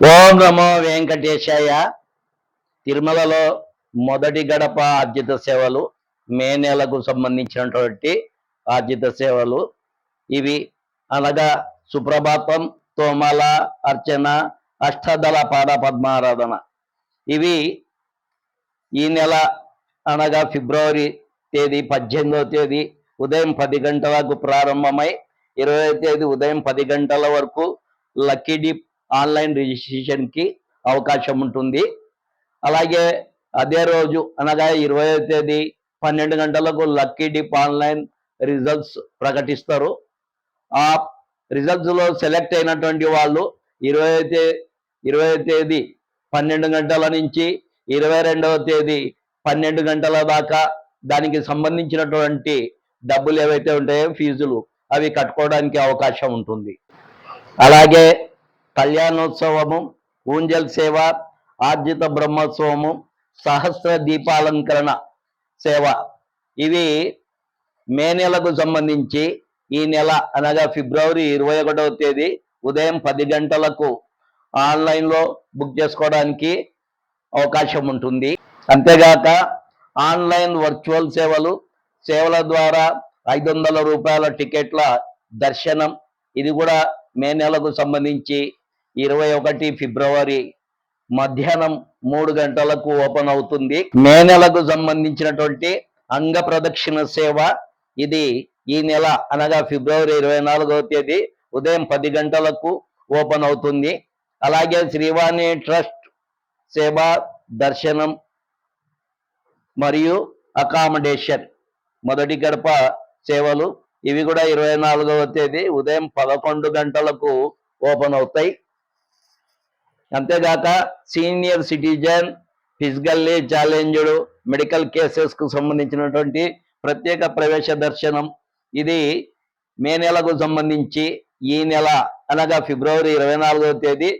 ఓం నమో వెంకటేశాయ. తిరుమలలో మొదటి గడప ఆర్జిత సేవలు మే నెలకు సంబంధించినటువంటి ఆర్జిత సేవలు. ఇవి అనగా సుప్రభాతం తోమల అర్చన అష్టదళ పాద పద్మారాధన. ఇవి ఈ నెల అనగా ఫిబ్రవరి తేదీ పద్దెనిమిదవ తేదీ ఉదయం పది గంటలకు ప్రారంభమై ఇరవై తేదీ ఉదయం పది గంటల వరకు లక్కీ డిప్ ఆన్లైన్ రిజిస్ట్రేషన్కి అవకాశం ఉంటుంది. అలాగే అదే రోజు అనగా ఇరవై తేదీ పన్నెండు గంటలకు లక్కీ డిప్ ఆన్లైన్ రిజల్ట్స్ ప్రకటిస్తారు. ఆ రిజల్ట్స్లో సెలెక్ట్ అయినటువంటి వాళ్ళు ఇరవై తే ఇరవై తేదీ పన్నెండు గంటల నుంచి ఇరవై రెండవ తేదీ పన్నెండు గంటల దాకా దానికి సంబంధించినటువంటి డబ్బులు ఏవైతే ఉంటాయో ఫీజులు అవి కట్టుకోవడానికి అవకాశం ఉంటుంది. అలాగే కళ్యాణోత్సవము ఊంజల్ సేవ ఆర్జిత బ్రహ్మోత్సవము సహస్ర దీపాలంకరణ సేవ. ఇవి మే నెలకు సంబంధించి ఈ నెల అనగా ఫిబ్రవరి ఇరవై ఒకటవ తేదీ ఉదయం పది గంటలకు ఆన్లైన్లో బుక్ చేసుకోవడానికి అవకాశం ఉంటుంది. అంతేగాక ఆన్లైన్ వర్చువల్ సేవలు సేవల ద్వారా ఐదు వందల రూపాయల టికెట్ల దర్శనం ఇది కూడా మే నెలకు సంబంధించి ఇరవై ఒకటి ఫిబ్రవరి మధ్యాహ్నం మూడు గంటలకు ఓపెన్ అవుతుంది. మే నెలకు సంబంధించినటువంటి అంగ ప్రదక్షిణ సేవ ఇది ఈ నెల అనగా ఫిబ్రవరి ఇరవై నాలుగవ తేదీ ఉదయం పది గంటలకు ఓపెన్ అవుతుంది. అలాగే శ్రీవాణి ట్రస్ట్ సేవ దర్శనం మరియు అకామిడేషన్ మొదటి గడప సేవలు ఇవి కూడా ఇరవై నాలుగవ తేదీ ఉదయం పదకొండు గంటలకు ఓపెన్ అవుతాయి. అంతేగాక senior citizen physically challenged medical కేసెస్కు సంబంధించినటువంటి ప్రత్యేక ప్రవేశ దర్శనం. ఇది మే నెలకు సంబంధించి ఈ నెల అనగా ఫిబ్రవరి ఇరవై నాలుగవ తేదీ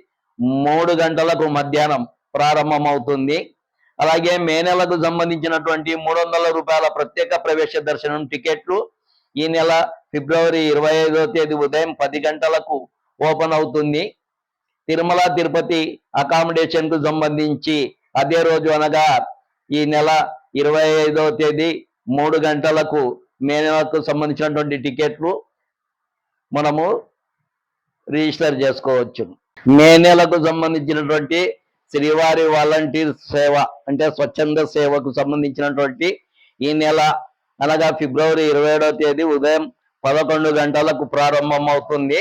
మూడు గంటలకు మధ్యాహ్నం ప్రారంభమవుతుంది. అలాగే మే నెలకు సంబంధించినటువంటి మూడు వందల రూపాయల ప్రత్యేక ప్రవేశ దర్శనం టికెట్లు ఈ నెల ఫిబ్రవరి ఇరవై ఐదవ తేదీ ఉదయం పది గంటలకు ఓపెన్ అవుతుంది. తిరుమల తిరుపతి అకామిడేషన్కు సంబంధించి అదే రోజు అనగా ఈ నెల ఇరవై ఐదవ తేదీ మూడు గంటలకు మే నెలకు సంబంధించినటువంటి టికెట్లు మనము రిజిస్టర్ చేసుకోవచ్చు. మే నెలకు సంబంధించినటువంటి శ్రీవారి వాలంటీర్ సేవ అంటే స్వచ్ఛంద సేవకు సంబంధించినటువంటి ఈ నెల అనగా ఫిబ్రవరి ఇరవై ఏడవ తేదీ ఉదయం పదకొండు గంటలకు ప్రారంభం అవుతుంది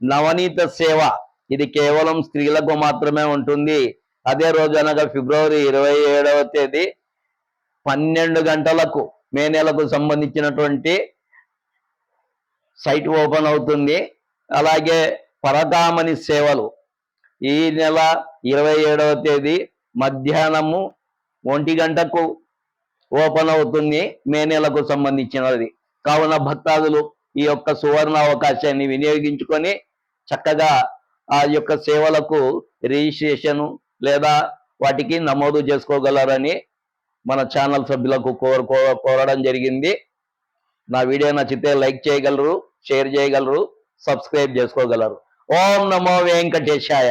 నవనీత సేవ ఇది కేవలం స్త్రీలకు మాత్రమే ఉంటుంది. అదే రోజు అనగా ఫిబ్రవరి ఇరవై ఏడవ తేదీ పన్నెండు గంటలకు మే నెలకు సంబంధించినటువంటి సైట్ ఓపెన్ అవుతుంది. అలాగే పరకామణి సేవలు ఈ నెల ఇరవై ఏడవ తేదీ మధ్యాహ్నము ఒంటి గంటకు ఓపెన్ అవుతుంది మే నెలకు సంబంధించినది. కావున భక్తాదులు ఈ యొక్క సువర్ణ అవకాశాన్ని వినియోగించుకొని చక్కగా ఆ యొక్క సేవలకు రిజిస్ట్రేషన్ లేదా వాటికి నమోదు చేసుకోగలరని మన ఛానల్ సభ్యులకు కోరుకో కోరడం జరిగింది. నా వీడియో నచ్చితే లైక్ చేయగలరు షేర్ చేయగలరు సబ్స్క్రైబ్ చేసుకోగలరు. ఓం నమో వెంకటేశాయ.